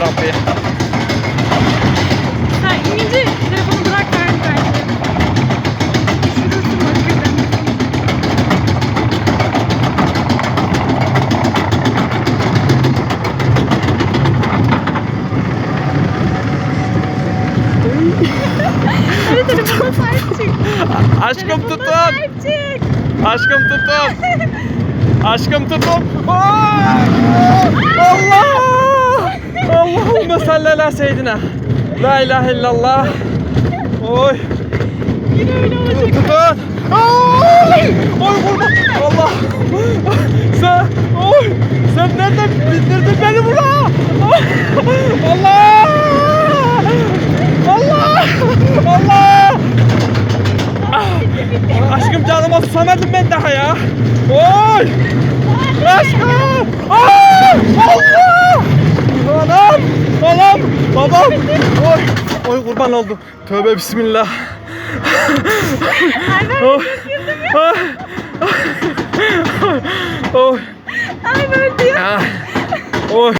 Rabbi. Sen inince telefonu bırak ver bence. Düşürürsün bak birden. Hadi telefona sahip çık. Aşkım Telefona tutun. sahip çık. Aşkım tutun. Aşkım tutun. Aa! Allah! Salli ala seyyidina. La ilahe illallah. Oy. Yine öyle olacak. Tutun. Ay! Oy kurban. Allah. Sen, oy. Sen nereden bindirdin beni buna? Allah. Allah. Allah. Ah, Aşkım canıma susamadım ben daha ya. Oy. Aşkım. Aa! Allah. Anam. Anam. Babam. Oy. Oy kurban oldum. Tövbe bismillah. Ay ben. Oh. Ay diyor. Ah. Oy.